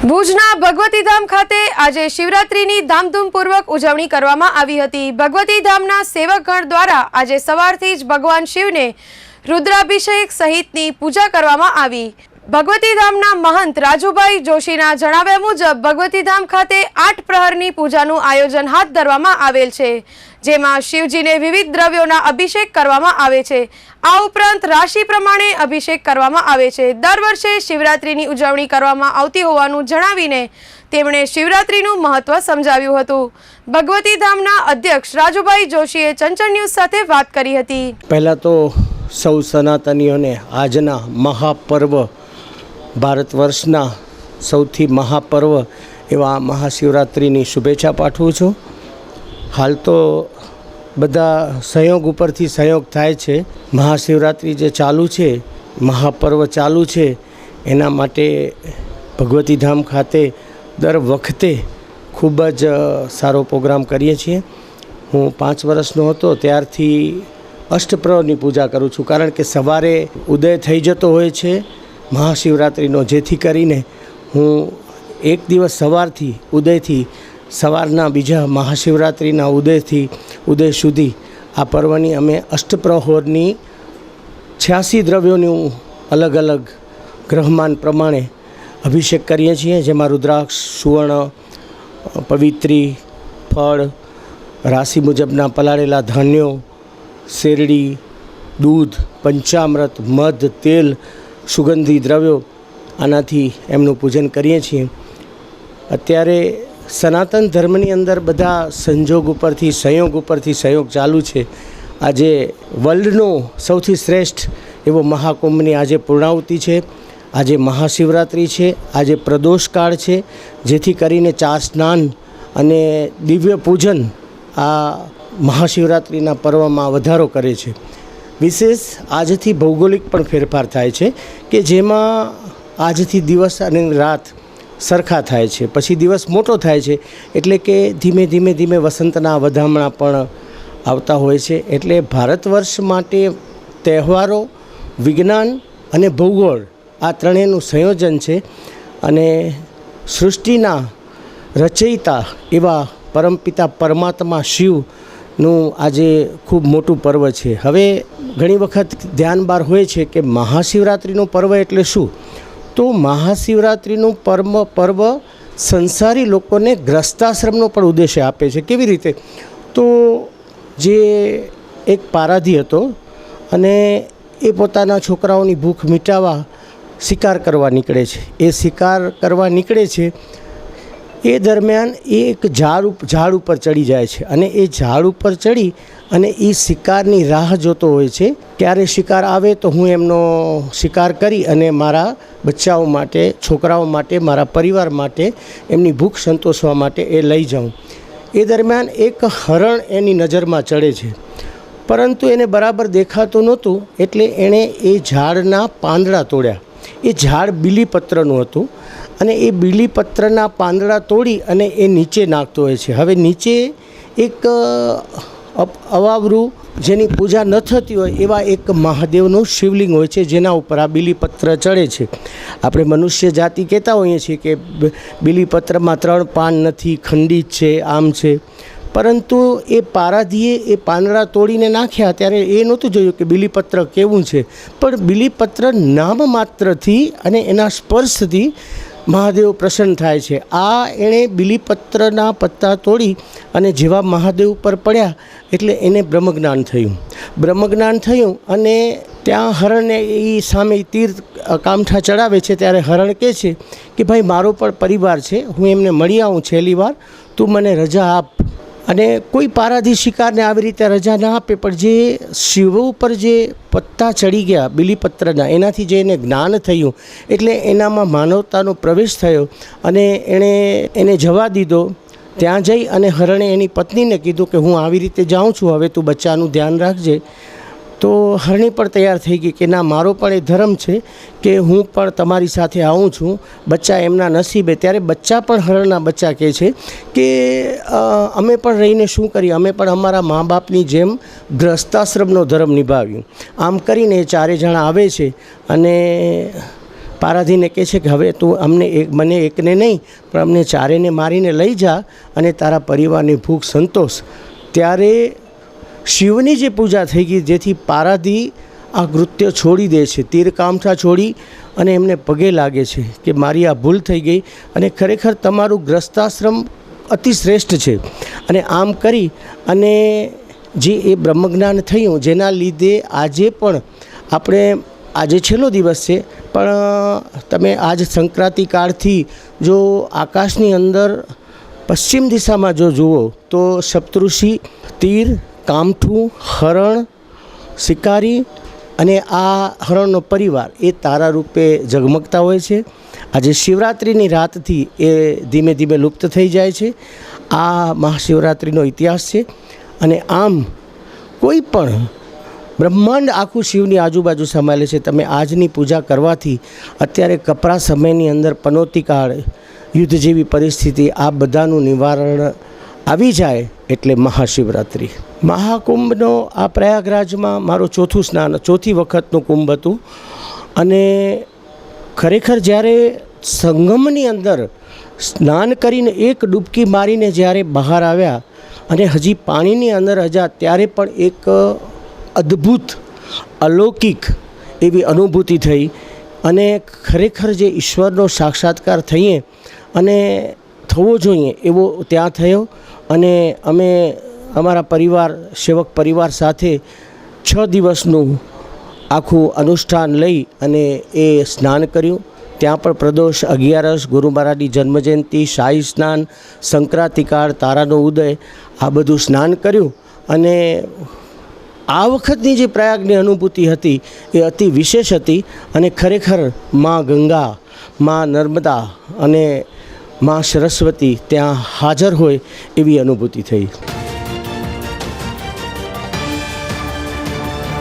ભુજના ભગવતીધામ ખાતે આજે શિવરાત્રીની ધામધૂમપૂર્વક ઉજવણી કરવામાં આવી હતી. ભગવતીધામના સેવકગણ દ્વારા આજે સવારથી જ ભગવાન શિવને રુદ્રાભિષેક સહિતની પૂજા કરવામાં આવી. ભગવતીધામના મહંત રાજુભાઈ જોશીના જણાવ્યા મુજબ ભગવતીધામ ખાતે આઠ પ્રહરની પૂજાનું આયોજન હાથ ધરવામાં આવેલ છે, જેમાં શિવજીને વિવિધ દ્રવ્યોના અભિષેક કરવામાં આવે છે. આ ઉપરાંત રાશિ પ્રમાણે અભિષેક કરવામાં આવે છે. દર વર્ષે શિવરાત્રિની ઉજવણી કરવામાં આવતી હોવાનું જણાવીને તેમણે શિવરાત્રિનું મહત્વ સમજાવ્યું હતું. ભગવતીધામના અધ્યક્ષ રાજુભાઈ જોશીએ ચંચળ ન્યૂઝ સાથે વાત કરી હતી. પહેલાં તો સૌ સનાતનીઓને આજના મહાપર્વ ભારત વર્ષના સૌથી મહાપર્વ એવા મહાશિવરાત્રિની શુભેચ્છા પાઠવું છું. હાલ તો બધા સંયોગ ઉપરથી સંયોગ થાય છે. મહાશિવરાત્રિ જે ચાલુ છે, મહાપર્વ ચાલુ છે, એના માટે ભગવતીધામ ખાતે દર વખતે ખૂબ જ સારો પ્રોગ્રામ કરીએ છીએ. હું પાંચ વર્ષનો હતો, ત્યારથી અષ્ટપ્રહરની પૂજા કરું છું. કારણ કે સવારે ઉદય થઈ જતો હોય છે મહાશિવરાત્રિનો, જેથી કરીને હું એક દિવસ સવારથી, ઉદયથી, સવારના બીજા મહાશિવરાત્રિના ઉદયથી, ઉદય સુધી આ પર્વની અમે અષ્ટપ્રહોરની છ્યાસી દ્રવ્યોનું અલગ અલગ ગ્રહમાન પ્રમાણે અભિષેક કરીએ છીએ, જેમાં રુદ્રાક્ષ, સુવર્ણ, પવિત્રી, ફળ, રાશિ મુજબના પલાળેલા ધાન્યો, શેરડી, દૂધ, પંચામૃત, મધ, તેલ સુગંધી દ્રવ્યો આનાથી એમનું પૂજન કરીએ છીએ. અત્યારે સનાતન ધર્મની અંદર બધા સંજોગ ઉપરથી, સંયોગ ઉપરથી સંયોગ ચાલુ છે. આજે વર્લ્ડનો સૌથી શ્રેષ્ઠ એવો મહાકુંભની આજે પૂર્ણાહુતિ છે. આજે મહાશિવરાત્રિ છે. આજે પ્રદોષકાળ છે. જેથી કરીને ચાર સ્નાન અને દિવ્ય પૂજન આ મહાશિવરાત્રિના પર્વમાં વધારો કરે છે. વિશેષ આજથી ભૌગોલિક પણ ફેરફાર થાય છે કે જેમાં આજથી દિવસ અને રાત સરખા થાય છે. પછી દિવસ મોટો થાય છે એટલે કે ધીમે ધીમે ધીમે વસંતના વધામણા પણ આવતા હોય છે. એટલે ભારત વર્ષ માટે તહેવારો, વિજ્ઞાન અને ભૂગોળ આ ત્રણેયનું સંયોજન છે અને સૃષ્ટિના રચયિતા એવા પરમપિતા પરમાત્મા શિવનું આજે ખૂબ મોટું પર્વ છે. હવે ઘણી વખત ધ્યાન બહાર હોય છે કે મહાશિવરાત્રિનું પર્વ એટલે શું? તો મહાશિવરાત્રિનું પર્વ પર્વ સંસારી લોકોને ગ્રસ્તાશ્રમનો પણ ઉદ્દેશ્ય આપે છે. કેવી રીતે? તો જે એક પારાધી હતો અને એ પોતાના છોકરાઓની ભૂખ મિટાવવા શિકાર કરવા નીકળે છે. એ શિકાર કરવા નીકળે છે એ દરમિયાન એ એક ઝાડ ઝાડ ઉપર ચડી જાય છે. અને એ ઝાડ ઉપર ચડી અને એ શિકારની રાહ જોતો હોય છે. ક્યારે શિકાર આવે તો હું એમનો શિકાર કરી અને મારા બચ્ચાઓ માટે, છોકરાઓ માટે, મારા પરિવાર માટે એમની ભૂખ સંતોષવા માટે એ લઈ જાઉં. એ દરમિયાન એક હરણ એની નજરમાં ચડે છે. પરંતુ એને બરાબર દેખાતું નહોતું એટલે એણે એ ઝાડના પાંદડા તોડ્યા. એ ઝાડ બીલીપત્રનું હતું. અને એ બીલીપત્રના પાંદડા તોડી અને એ નીચે નાખતો હોય છે. હવે નીચે એક અવાવરું જેની પૂજા ન થતી હોય એવા એક મહાદેવનું શિવલિંગ હોય છે, જેના ઉપર આ બીલીપત્ર ચડે છે. આપણે મનુષ્ય જાતિ કહેતા હોઈએ છીએ કે બીલીપત્રમાં ત્રણ પાન નથી ખંડિત છે, આમ છે. પરંતુ એ પારાધીએ એ પાંદડા તોડીને નાખ્યા ત્યારે એ નહોતું જોયું કે બીલીપત્ર કેવું છે. પણ બીલીપત્ર નામ માત્રથી અને એના સ્પર્શથી મહાદેવ પ્રસન્ન થાય છે. આ એણે બિલીપત્રના પત્તા તોડી અને જેવા મહાદેવ ઉપર પડ્યા એટલે એને બ્રહ્મજ્ઞાન થયું. બ્રહ્મજ્ઞાન થયું અને ત્યાં હરણને એ સામે તીર કામઠા ચડાવે છે ત્યારે હરણ કહે છે કે, ભાઈ, મારો પણ પરિવાર છે. હું એમને મળી આવું છેલ્લી વાર. તું મને રજા આપ. અને કોઈ પારાધી શિકારને આવી રીતે રજા ના આપે, પણ જે શિવ ઉપર જે પત્તા ચડી ગયા બિલીપત્રના, એનાથી જે એને જ્ઞાન થયું, એટલે એનામાં માનવતાનો પ્રવેશ થયો અને એણે એને જવા દીધો. ત્યાં જઈ અને હરણે એની પત્નીને કીધું કે હું આવી રીતે જાઉં છું, હવે તું બચ્ચાનું ધ્યાન રાખજે. તો હરણી પણ તૈયાર થઈ ગઈ કે ના, મારો પણ એ ધર્મ છે કે હું પણ તમારી સાથે આવું છું. બચ્ચા એમના નસીબે. ત્યારે બચ્ચા પણ હરણના બચ્ચા કહે છે કે અમે પણ રહીને શું કરીએ? અમે પણ અમારા મા બાપની જેમ ગ્રસ્તાશ્રમનો ધર્મ નિભાવ્યું આમ કરીને એ ચારે જણા આવે છે અને પારાધીને કહે છે કે, હવે તું અમને એક, મને એકને નહીં, પણ અમને ચારેને મારીને લઈ જા અને તારા પરિવારની ભૂખ સંતોષ. ત્યારે શિવની જે પૂજા થઈ ગઈ, જેથી પારાધી આ કૃત્ય છોડી દે છે તીર કામઠા છોડી અને એમને પગે લાગે છે કે મારી આ ભૂલ થઈ ગઈ અને ખરેખર તમારું ગ્રસ્તાશ્રમ અતિ શ્રેષ્ઠ છે. અને આમ કરી અને જે એ બ્રહ્મજ્ઞાન થયું, જેના લીધે આજે પણ આપણે, આજે છેલ્લો દિવસ છે, પણ તમે આજ સંક્રાંતિ કાળથી જો આકાશની અંદર પશ્ચિમ દિશામાં જો જુઓ, તો સપ્તઋષિ, તીર કામઠું, હરણ, શિકારી અને આ હરણનો પરિવાર એ તારા રૂપે ઝગમગતા હોય છે. આજે શિવરાત્રિની રાતથી એ ધીમે ધીમે લુપ્ત થઈ જાય છે. આ મહાશિવરાત્રિનો ઇતિહાસ છે અને આમ કોઈ પણ બ્રહ્માંડ આખું શિવની આજુબાજુ સમાયેલ છે. તમે આજની પૂજા કરવાથી અત્યારે કપરા સમયની અંદર પનોતીકાળ યુદ્ધ જેવી પરિસ્થિતિ આ બધાનું નિવારણ આવી જાય એટલે મહાશિવરાત્રિ. મહાકુંભનો આ પ્રયાગરાજમાં મારું ચોથું સ્નાન, ચોથી વખતનું કુંભ હતું. અને ખરેખર જ્યારે સંગમની અંદર સ્નાન કરીને એક ડૂબકી મારીને જ્યારે બહાર આવ્યા અને હજી પાણીની અંદર હજા ત્યારે પણ એક અદ્ભુત, અલૌકિક એવી અનુભૂતિ થઈ. અને ખરેખર જે ઈશ્વરનો સાક્ષાત્કાર થઈએ અને થવો જોઈએ એવો ત્યાં થયો. અને અમે અમારા પરિવાર, સેવક પરિવાર સાથે છ દિવસનું આખું અનુષ્ઠાન લઈ અને એ સ્નાન કર્યું. ત્યાં પણ પ્રદોષ અગિયારસ, ગુરુ મહારાજની જન્મજયંતિ, શાહી સ્નાન સંક્રાંતિકાળ તારાનો ઉદય, આ બધું સ્નાન કર્યું. અને આ વખતની જે પ્રયાગની અનુભૂતિ હતી એ અતિ વિશેષ હતી અને ખરેખર મા ગંગા, મા નર્મદા અને મા સરસ્વતી ત્યાં હાજર હોય એવી અનુભૂતિ થઈ.